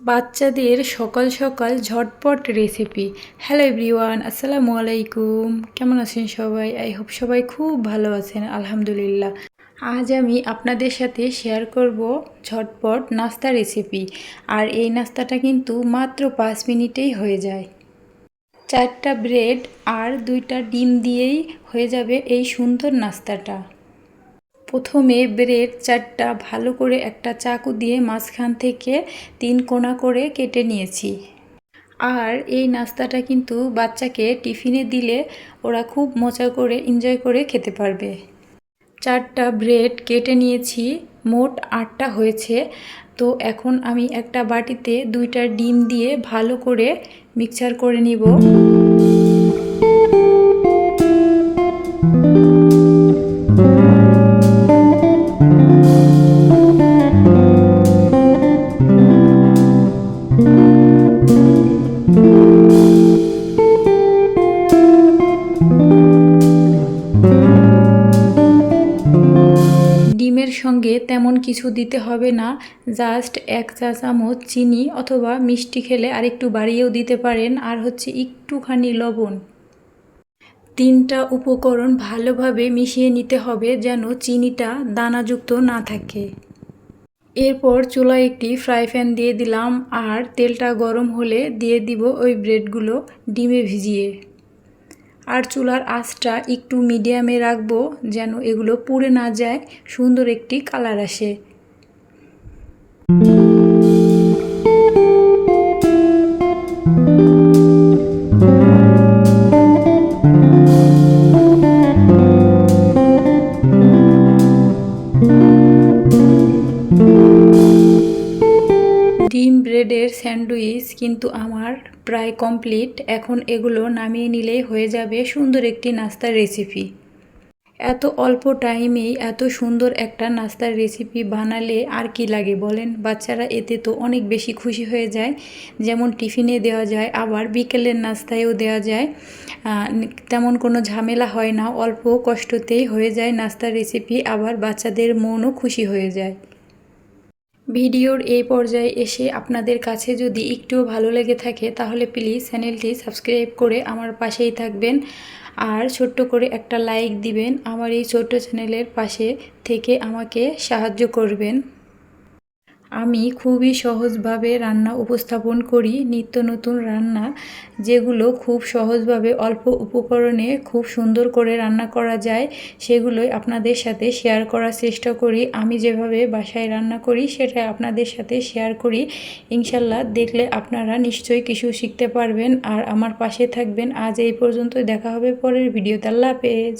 বাচ্চাদের সকাল সকাল ঝটপট রেসিপি হ্যালো এভরিওয়ান আসসালামু আলাইকুম। কেমন আছেন সবাই? আই হোপ সবাই খুব ভালো আছেন, আলহামদুলিল্লাহ। আজ আমি আপনাদের সাথে শেয়ার করব ঝটপট নাস্তা রেসিপি আর এই নাস্তাটা কিন্তু মাত্র পাঁচ মিনিটেই হয়ে যায়। চারটা ব্রেড আর দুইটা ডিম দিয়েই হয়ে যাবে এই সুন্দর নাস্তাটা। প্রথমে ব্রেড চারটা ভালো করে একটা চাকু দিয়ে মাঝখান থেকে তিন কোনা করে কেটে নিয়েছি। আর এই নাস্তাটা কিন্তু বাচ্চাকে টিফিনে দিলে ওরা খুব মজা করে, এনজয় করে খেতে পারবে। চারটা ব্রেড কেটে নিয়েছি, মোট আটটা হয়েছে। তো এখন আমি একটা বাটিতে দুইটা ডিম দিয়ে ভালো করে মিক্সচার করে নিব। ডিমের সঙ্গে তেমন কিছু দিতে হবে না, জাস্ট এক চা চামচ চিনি অথবা মিষ্টি খেলে আরেকটু বাড়িয়েও দিতে পারেন, আর হচ্ছে একটুখানি লবণ। তিনটা উপকরণ ভালোভাবে মিশিয়ে নিতে হবে যেন চিনিটা দানাযুক্ত না থাকে। এরপর চুলায় একটি ফ্রাই প্যান দিয়ে দিলাম, আর তেলটা গরম হলে দিয়ে দিব ওই ব্রেডগুলো ডিমে ভিজিয়ে। আর চুলার আঁচটা একটু মিডিয়ামে রাখব যেন এগুলো পুড়ে না যায়, সুন্দর একটি কালার আসে। ব্রেডের স্যান্ডউইচ কিন্তু আমার প্রায় কমপ্লিট। এখন এগুলো নামিয়ে নিলেই হয়ে যাবে সুন্দর একটি নাস্তার রেসিপি। এত অল্প টাইমেই এত সুন্দর একটা নাস্তার রেসিপি বানালে আর কি লাগে বলেন? বাচ্চারা এতে তো অনেক বেশি খুশি হয়ে যায়। যেমন টিফিনে দেওয়া যায়, আবার বিকেলের নাস্তায়ও দেওয়া যায়। তেমন কোনো ঝামেলা হয় না, অল্প কষ্টতেই হয়ে যায় নাস্তার রেসিপি, আবার বাচ্চাদের মনও খুশি হয়ে যায়। ভিডিওর এই পর্যায়ে এসে আপনাদের কাছে যদি একটুও ভালো লেগে থাকে, তাহলে প্লিজ চ্যানেলটি সাবস্ক্রাইব করে আমার পাশেই থাকবেন। আর ছোট্ট করে একটা লাইক দিবেন, আমার এই ছোট্ট চ্যানেলের পাশে থেকে আমাকে সাহায্য করবেন। আমি খুবই সহজভাবে রান্না উপস্থাপন করি নিত্য নতুন রান্না, যেগুলো খুব সহজভাবে অল্প উপকরণে খুব সুন্দর করে রান্না করা যায়, সেগুলোই আপনাদের সাথে শেয়ার করার চেষ্টা করি। আমি যেভাবে বাসায় রান্না করি, সেটা আপনাদের সাথে শেয়ার করি। ইনশাল্লাহ দেখলে আপনারা নিশ্চয়ই কিছু শিখতে পারবেন। আর আমার পাশে থাকবেন। আজ এই পর্যন্তই। দেখা হবে পরের ভিডিওতে। আল্লাহ পেজ